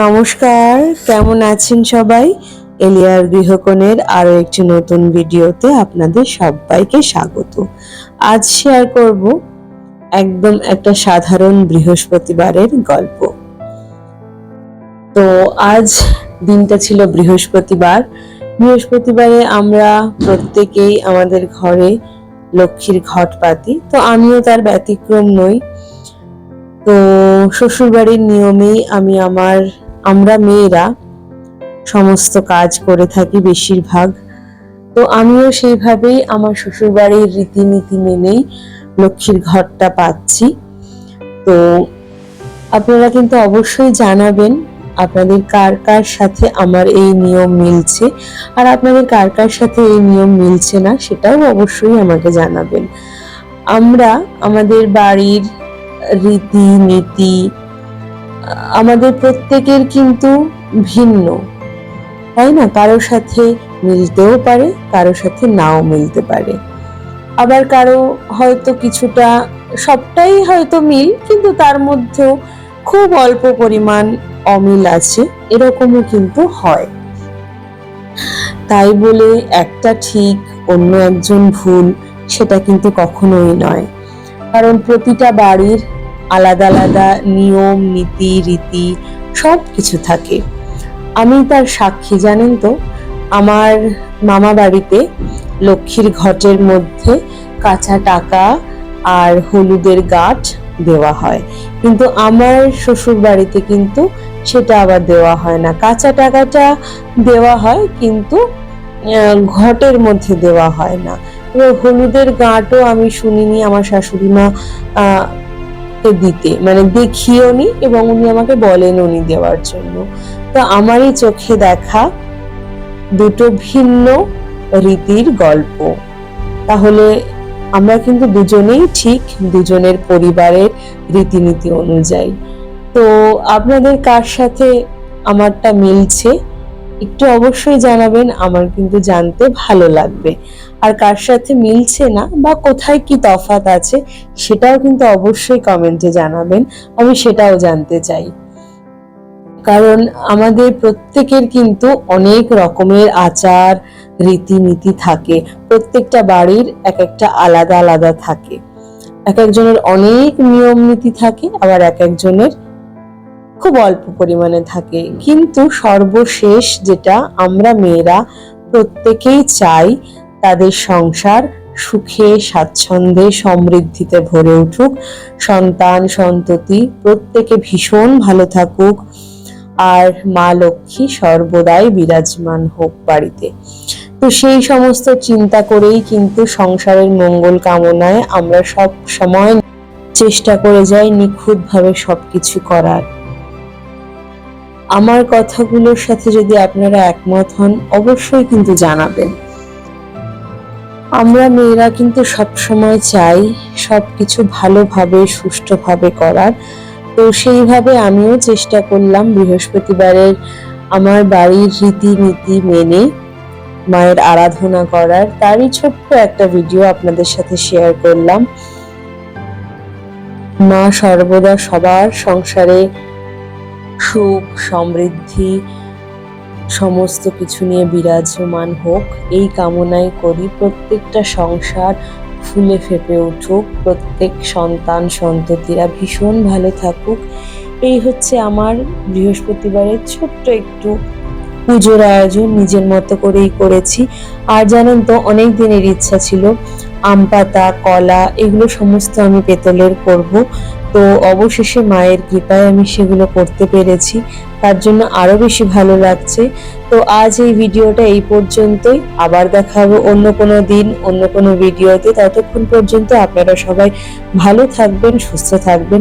নমস্কার, কেমন আছেন সবাই? এলিয়ার গৃহকোণের আরও একটি নতুন ভিডিওতে আপনাদের সবাইকে স্বাগত। আজ শেয়ার করব একদম একটা সাধারণ বৃহস্পতিবারের গল্প। তো আজ দিনটা ছিল বৃহস্পতিবার। বৃহস্পতিবারে আমরা প্রত্যেকেই আমাদের ঘরে লক্ষ্মীর ঘট পাতি, তো আমিও তার ব্যতিক্রম নই। তো শ্বশুরবাড়ির নিয়মেই আমি আমার আমরা মেয়েরা সমস্ত কাজ করে থাকি বেশিরভাগ। তো আমিও সেইভাবেই আমার শ্বশুরবাড়ির রীতিনীতি মেনেই লক্ষ্মীর ঘরটা পাচ্ছি। তো আপনারা কিন্তু অবশ্যই জানাবেন আপনাদের কার কার সাথে আমার এই নিয়ম মিলছে। আর আপনাদের কার কার সাথে এই নিয়ম মিলছে না সেটাও অবশ্যই আমাকে জানাবেন। আমরা আমাদের বাড়ির রীতি নীতি আমাদের প্রত্যেকের কিন্তু ভিন্ন। তাই না? কারোর সাথে মিলতেও পারে, কারও সাথে নাও মিলতে পারে। আবার কারও হয়তো কিছুটা, সবটাই হয়তো মিল, কিন্তু তার মধ্যেও খুব অল্প পরিমাণ অমিল আছে, এরকমও কিন্তু হয়। তাই বলে একটা ঠিক, অন্য একজন ভুল, সেটা কিন্তু কখনোই নয়। কারণ প্রতিটা বাড়ির আলাদা আলাদা নিয়ম, নীতি, রীতি সব কিছু থাকে। আমি তার সাক্ষী, জানেন তো? আমার মামা বাড়িতে লক্ষ্মীর ঘটের মধ্যে কাঁচা টাকা আর হলুদের গাঁঠ দেওয়া হয়। কিন্তু আমার শ্বশুর বাড়িতে কিন্তু সেটা আবার দেওয়া হয় না। কাঁচা টাকাটা দেওয়া হয় কিন্তু ঘটের মধ্যে দেওয়া হয় না। হলুদের গাঁটও আমি শুনিনি। আমার শাশুড়ি মা দিতে। মানে দেখিও নি এবং উনি আমাকে বলেন উনি দেওয়ার জন্য। তো আমারই চোখে দেখা দুটো ভিন্ন রীতির গল্প। তাহলে আমরা কিন্তু দুজনেই ঠিক, দুজনের পরিবারের রীতিনীতি অনুযায়ী। তো আপনাদের কার সাথে আমারটা মিলছে? একটু অবশ্যই জানাবেন, আমার কিন্তু জানতে ভালো লাগবে। আর কার সাথে মিলছে না বা কোথায় কি তফাত আছে, সেটাও কিন্তু অবশ্যই কমেন্টে জানাবেন, আমি সেটাও জানতে চাই। কারণ আমাদের প্রত্যেকের কিন্তু অনেক রকমের আচার, রীতিনীতি থাকে। প্রত্যেকটা বাড়ির এক একটা আলাদা আলাদা থাকে। এক একজনের অনেক নিয়ম নীতি থাকে, আবার এক একজনের খুব অল্প পরিমাণে থাকে। কিন্তু সর্বশেষ যেটা আমরা মেয়েরা প্রত্যেকেই চাই, তাদের সংসার সুখে, স্বাচ্ছন্দ্যে, সমৃদ্ধিতে ভরে উঠুক। সন্তান, সন্ততি প্রত্যেকে ভীষণ ভালো থাকুক। আর মা লক্ষ্মী সর্বদাই বিরাজমান হোক বাড়িতে। তো সেই সমস্ত চিন্তা করেই কিন্তু সংসারের মঙ্গল কামনায় আমরা সব সময় চেষ্টা করে যাই নিখুঁতভাবে সবকিছু করার। আমার কথাগুলোর সাথে যদি আপনারা একমত হন, অবশ্যই কিন্তু জানাবেন। আমরা মেয়েরা কিন্তু সব সময় চাই সবকিছু ভালোভাবে, সুষ্ঠুভাবে করার। তো সেইভাবে আমিও চেষ্টা করলাম বৃহস্পতিবারের আমার বাড়ির রীতিনীতি মেনে মায়ের আরাধনা করার। তারই ছোট্ট একটা ভিডিও আপনাদের সাথে শেয়ার করলাম। মা সর্বদা সবার সংসারে সুখ, সমৃদ্ধি, সমস্ত কিছু নিয়ে বিরাজমান হোক, এই কামনাই করি প্রত্যেকটা সংসার ফুলে ফেপে উঠুক, প্রত্যেক সন্তান, সন্ততিরা ভীষণ ভালো থাকুক। এই হচ্ছে আমার বৃহস্পতিবারের ছোট্ট একটু পুজোর আয়োজন, নিজের মতো করেই করেছি। আর জানেন তো, অনেক দিনের ইচ্ছা ছিল আম পাতা, কলা, এগুলো সমস্ত আমি পেতলের করব। তো অবশেষে মায়ের কৃপায় আমি সেগুলো করতে পেরেছি। তার জন্য আরও বেশি ভালো লাগছে। তো আজ এই ভিডিওটা এই পর্যন্তই। আবার দেখা হবে অন্য কোনো দিন, অন্য কোনো ভিডিওতে। ততক্ষণ পর্যন্ত আপনারা সবাই ভালো থাকবেন, সুস্থ থাকবেন।